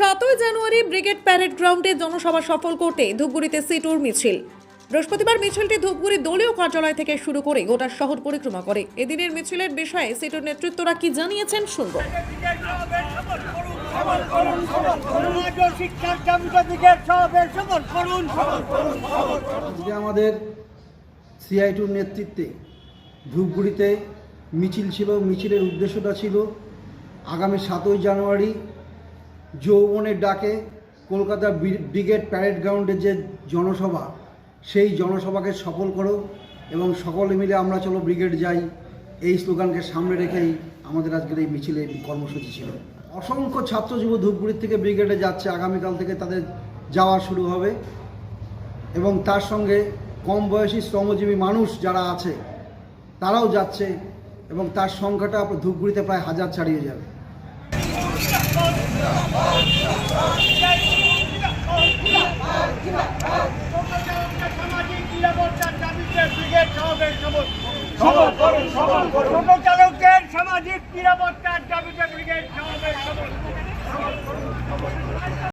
সাতই জানুয়ারি brigade parade গ্রাউন্ডে জনসভা সফল করতে ধূপগুড়িতে সিটুর মিছিল। বৃহস্পতিবার মিছিলটি ধূপগুড়ি দলীয় কার্যালয় থেকে শুরু করে গোটা শহর পরিক্রমা করে। এদিনের মিছিলের বিষয়ে সিটুর নেতৃত্বরা কি জানিয়েছেন শুনব। আমাদের সিআইটুর নেতৃত্বে ধূপগুড়িতে মিছিল ছিল। মিছিলের উদ্দেশ্যটা ছিল আগামী সাতই জানুয়ারি যৌবনের ডাকে কলকাতা ব্রিগেড প্যারেড গ্রাউন্ডে যে জনসভা, সেই জনসভাকে সফল করো এবং সকলে মিলে আমরা চলো ব্রিগেড যাই। এই স্লোগানকে সামনে রেখেই আমাদের আজকের এই মিছিলের কর্মসূচি ছিল। অসংখ্য ছাত্র যুব ধূপগুড়ির থেকে ব্রিগেডে যাচ্ছে। আগামীকাল থেকে তাদের যাওয়া শুরু হবে এবং তার সঙ্গে কম বয়সী শ্রমজীবী মানুষ যারা আছে, তারাও যাচ্ছে এবং তার সংখ্যাটা ধূপগুড়িতে প্রায় হাজার ছাড়িয়ে যাবে। টোটো চালকদের সামাজিক নিরাপত্তার দাবিতে ব্রিগেড সবের